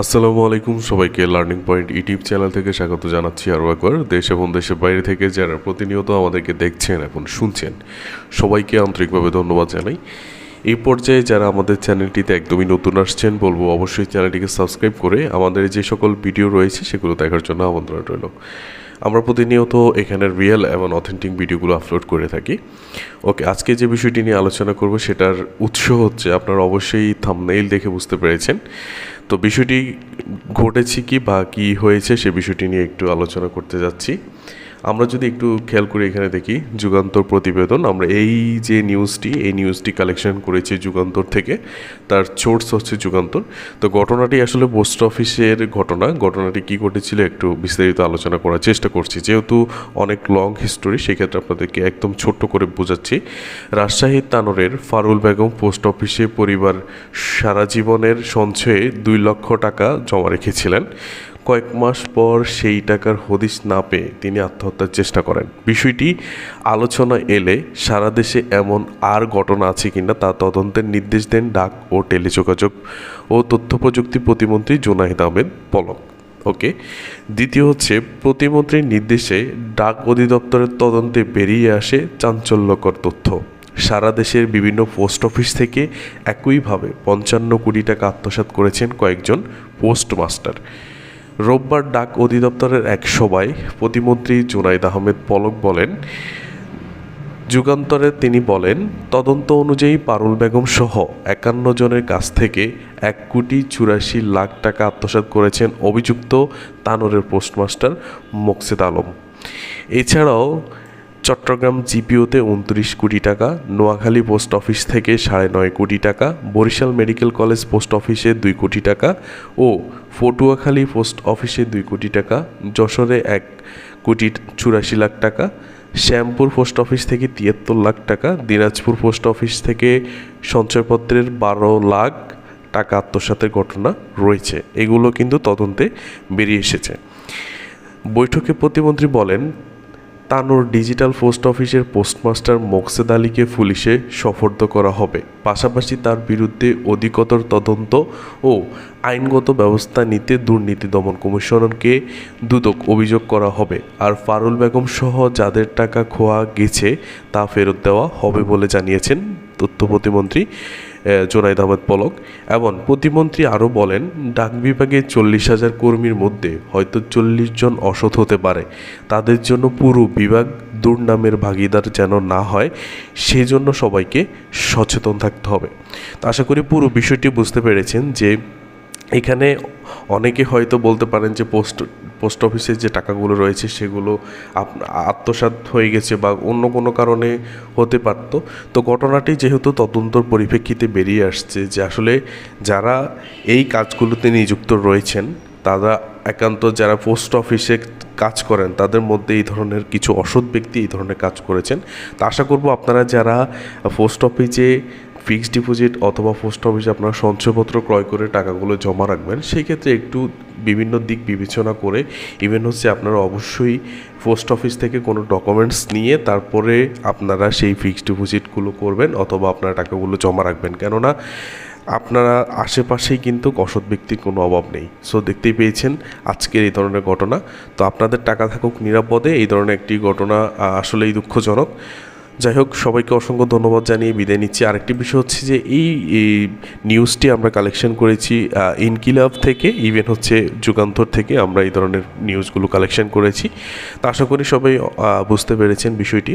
আসসালামু আলাইকুম সবাইকে লার্নিং পয়েন্ট ইউটিউব চ্যানেল থেকে স্বাগত জানাচ্ছি আরও একবার। দেশ এবং দেশের বাইরে থেকে যারা প্রতিনিয়ত আমাদেরকে দেখছেন এখন শুনছেন, সবাইকে আন্তরিকভাবে ধন্যবাদ জানাই। এই পর্যায়ে যারা আমাদের চ্যানেলটিতে একদমই নতুন আসছেন, বলব অবশ্যই চ্যানেলটিকে সাবস্ক্রাইব করে আমাদের যে সকল ভিডিও রয়েছে সেগুলো দেখার জন্য আমন্ত্রণ রইল। আমরা প্রতিনিয়ত এখানে রিয়েল এবং অথেন্টিক ভিডিওগুলো আপলোড করে থাকি। ওকে আজকে যে বিষয়টি নিয়ে আলোচনা করব সেটার উৎস হচ্ছে আপনারা অবশ্যই থামনেইল দেখে বুঝতে পেরেছেন। তো বিষয়টি ঘটেছে কি বা কী হয়েছে সে বিষয়টি নিয়ে একটু আলোচনা করতে যাচ্ছি। আমরা যদি একটু খেয়াল করে এখানে দেখি যুগান্তর প্রতিবেদন, আমরা এই যে নিউজটি এই নিউজটি কালেকশন করেছি যুগান্তর থেকে, তার সোর্স হচ্ছে যুগান্তর। তো ঘটনাটি আসলে পোস্ট অফিসের ঘটনা, ঘটনাটি কি ঘটেছিল একটু বিস্তারিত আলোচনা করার চেষ্টা করছি। যেহেতু অনেক লং হিস্টোরি সেক্ষেত্রে আপনাদেরকে একদম ছোট্ট করে বোঝাচ্ছি। রাজশাহীর তানোরের ফারুল বেগম পোস্ট অফিসে পরিবার সারা জীবনের সঞ্চয়ে দুই লক্ষ টাকা জমা রেখেছিলেন। কয়েক মাস পর সেই টাকার হদিশ না পেয়ে তিনি আত্মহত্যার চেষ্টা করেন। বিষয়টি আলোচনা এলে সারা দেশে এমন আর ঘটনা আছে কিনা তা তদন্তের নির্দেশ দেন ডাক ও টেলিযোগাযোগ ও তথ্য প্রযুক্তি প্রতিমন্ত্রী জোনাহিদ আহমেদ পলক। ওকে, দ্বিতীয় হচ্ছে প্রতিমন্ত্রীর নির্দেশে ডাক অধিদপ্তরের তদন্তে বেরিয়ে আসে চাঞ্চল্যকর তথ্য। সারা দেশের বিভিন্ন পোস্ট অফিস থেকে একইভাবে পঞ্চান্ন কোটি টাকা আত্মসাৎ করেছেন কয়েকজন পোস্টমাস্টার। রোববার ডাক অধিদপ্তরের এক সভায় প্রতিমন্ত্রী জুনাইদ আহমেদ পলক বলেন, যুগান্তরে তিনি বলেন, তদন্ত অনুযায়ী পারুল বেগম সহ একান্ন জনের কাছ থেকে এক কোটি চুরাশি লাখ টাকা আত্মসাত করেছেন অভিযুক্ত তানোরের পোস্টমাস্টার মোকসেদ আলম। এছাড়াও চট্টগ্রাম জিপিওতে উনত্রিশ কোটি টাকা, নোয়াখালী পোস্ট অফিস থেকে সাড়ে নয় কোটি টাকা, বরিশাল মেডিকেল কলেজ পোস্ট অফিসে দুই কোটি টাকা ও পটুয়াখালী পোস্ট অফিসে দুই কোটি টাকা, যশোরে এক কোটি চুরাশি লাখ টাকা, শ্যামপুর পোস্ট অফিস থেকে তিয়াত্তর লাখ টাকা, দিনাজপুর পোস্ট অফিস থেকে সঞ্চয়পত্রের বারো লাখ টাকা আত্মসাতের ঘটনা রয়েছে। এগুলো কিন্তু তদন্তে বেরিয়ে এসেছে। বৈঠকে প্রতিমন্ত্রী বলেন তানোর ডিজিটাল পোস্ট অফিসের পোস্টমাস্টার মোকসেদ আলীকে পুলিশে সফর্দ করা হবে। পাশাপাশি তার বিরুদ্ধে অধিকতর তদন্ত ও আইনগত ব্যবস্থা নিতে দুর্নীতি দমন কমিশনকে দুদক অভিযোগ করা হবে। আর ফারুল বেগম সহ যাদের টাকা খোয়া গেছে তা ফেরত দেওয়া হবে বলে জানিয়েছেন তথ্য প্রতিমন্ত্রী জোনাইদ আহমেদ পলক। এবং প্রতিমন্ত্রী আরও বলেন, ডাক বিভাগে চল্লিশ হাজার কর্মীর মধ্যে হয়তো চল্লিশ জন অসৎ হতে পারে। তাদের জন্য পুরো বিভাগ দুর্নামের ভাগিদার যেন না হয় সেই জন্য সবাইকে সচেতন থাকতে হবে। তো আশা করি পুরো বিষয়টি বুঝতে পেরেছেন যে এখানে অনেকে হয়তো বলতে পারেন যে পোস্ট পোস্ট অফিসে যে টাকাগুলো রয়েছে সেগুলো আত্মসাৎ হয়ে গেছে বা অন্য কোনো কারণে হতে পারতো। তো ঘটনাটি যেহেতু তদন্তর পরিপ্রেক্ষিতে বেরিয়ে আসছে যে আসলে যারা এই কাজগুলোতে নিযুক্ত রয়েছেন, তারা একান্ত যারা পোস্ট অফিসে কাজ করেন, তাদের মধ্যে এই ধরনের কিছু অসৎ ব্যক্তি এই ধরনের কাজ করেছেন। তা আশা করব আপনারা যারা পোস্ট অফিসে ফিক্সড ডিপোজিট অথবা পোস্ট অফিসে আপনার সঞ্চয়পত্র ক্রয় করে টাকাগুলো জমা রাখবেন সেই ক্ষেত্রে একটু বিভিন্ন দিক বিবেচনা করে ইভেন হচ্ছে আপনারা অবশ্যই পোস্ট অফিস থেকে কোনো ডকুমেন্টস নিয়ে তারপরে আপনারা সেই ফিক্সড ডিপোজিটগুলো করবেন অথবা আপনারা টাকাগুলো জমা রাখবেন। কেননা আপনারা আশেপাশেই কিন্তু অসৎ ব্যক্তির কোনো অভাব নেই। সো দেখতেই পেয়েছেন আজকের এই ধরনের ঘটনা। তো আপনাদের টাকা থাকুক নিরাপদে, এই ধরনের একটি ঘটনা আসলেই দুঃখজনক। যাই হোক, সবাইকে অসংখ্য ধন্যবাদ জানিয়ে বিদায় নিচ্ছি। আরেকটি বিষয় হচ্ছে যে এই নিউজটি আমরা কালেকশন করেছি ইনকিলাব থেকে ইভেন হচ্ছে যুগান্তর থেকে আমরা এই ধরনের নিউজগুলো কালেকশন করেছি। তা আশা করি সবাই বুঝতে পেরেছেন বিষয়টি।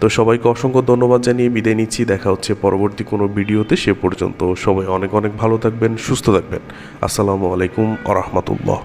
তো সবাইকে অসংখ্য ধন্যবাদ জানিয়ে বিদায় নিচ্ছি। দেখা হচ্ছে পরবর্তী কোনো ভিডিওতে। সে পর্যন্ত সবাই অনেক অনেক ভালো থাকবেন, সুস্থ থাকবেন। আসসালামু আলাইকুম আ রহমতুল্লাহ।